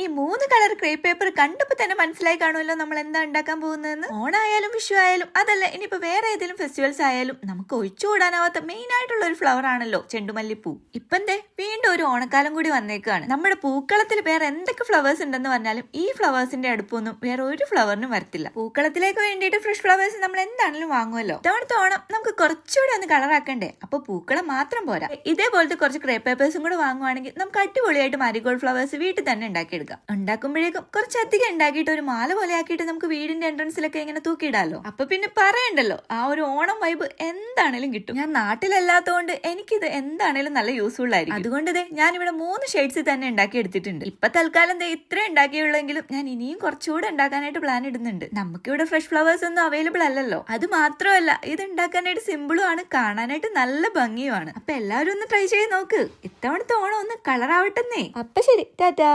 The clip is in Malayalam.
ഈ മൂന്ന് കളർ ക്രേപ്പ് പേപ്പർ കണ്ടപ്പോ തന്നെ മനസ്സിലായി കാണുമല്ലോ നമ്മൾ എന്താ ഉണ്ടാക്കാൻ പോകുന്നതെന്ന്. ഓണായാലും വിഷു ആയാലും അതല്ല ഇനിയിപ്പോ വേറെ ഏതെങ്കിലും ഫെസ്റ്റിവൽസ് ആയാലും നമുക്ക് ഒഴിച്ചുകൂടാനാവാത്ത മെയിൻ ആയിട്ടുള്ള ഒരു ഫ്ലവർ ആണല്ലോ ചെണ്ടുമല്ലിപ്പൂ. ഇപ്പന്തേ വീണ്ടും ഒരു ഓണക്കാലം കൂടി വന്നേക്കാണ്. നമ്മുടെ പൂക്കളത്തിൽ വേറെ എന്തൊക്കെ ഫ്ലവേഴ്സ് ഉണ്ടെന്ന് പറഞ്ഞാലും ഈ ഫ്ലവേഴ്സിന്റെ അടുപ്പൊന്നും വേറെ ഒരു ഫ്ലവറിനും വരത്തില്ല. പൂക്കളത്തിലേക്ക് വേണ്ടിയിട്ട് ഫ്രഷ് ഫ്ലവേഴ്സ് നമ്മൾ എന്താണെങ്കിലും വാങ്ങുമല്ലോ. ഇത്തവണത്തെ ഓണം നമുക്ക് കുറച്ചുകൂടെ ഒന്ന് കളർ ആക്കണ്ടേ? അപ്പൊ പൂക്കളം മാത്രം പോരാ. ഇതേപോലത്തെ കുറച്ച് ക്രേ പേപ്പേഴ്സും കൂടെ വാങ്ങുവാണെങ്കിൽ നമുക്ക് അടിപൊളിയായിട്ട് മാരിഗോൾഡ് ഫ്ലവേഴ്സ് വീട്ടിൽ തന്നെ ഉണ്ടാക്കിയെടുക്കാം. ഉണ്ടാക്കുമ്പോഴേക്കും കുറച്ചധികം ഉണ്ടാക്കിയിട്ട് ഒരു മാല പോലെ ആക്കിയിട്ട് നമുക്ക് വീടിന്റെ എൻട്രൻസിലൊക്കെ ഇങ്ങനെ തൂക്കിയിടാലോ. അപ്പൊ പിന്നെ പറയണ്ടല്ലോ ആ ഒരു ഓണം വൈബ് എന്താണേലും കിട്ടും. ഞാൻ നാട്ടിലല്ലാത്തതുകൊണ്ട് എനിക്കിത് എന്താണേലും നല്ല യൂസ്ഫുൾ ആയിരിക്കും. അതുകൊണ്ട് ദേ ഞാൻ ഇവിടെ മൂന്ന് ഷെയ്ഡ്സ് തന്നെ ഉണ്ടാക്കി എടുത്തിട്ടുണ്ട് ഇപ്പൊ തൽക്കാലം ദേ ഇത്ര ഉണ്ടാക്കിയുള്ളെങ്കിലും ഞാൻ ഇനിയും കുറച്ചുകൂടെ ഉണ്ടാക്കാനായിട്ട് പ്ലാൻ ഇടുന്നുണ്ട്. നമുക്കിവിടെ ഫ്രഷ് ഫ്ലവേഴ്സ് ഒന്നും അവൈലബിൾ അല്ലല്ലോ. അത് മാത്രമല്ല ഇത് ഉണ്ടാക്കാനായിട്ട് സിമ്പിളും ആണ് കാണാനായിട്ട് നല്ല ഭംഗിയുമാണ്. അപ്പൊ എല്ലാവരും ഒന്ന് ട്രൈ ചെയ്ത് നോക്ക്. ഇത്തവണത്തെ ഓണം ഒന്ന് കളർ കളറാവട്ടെന്നേ അപ്പൊ ശരി ടാറ്റാ.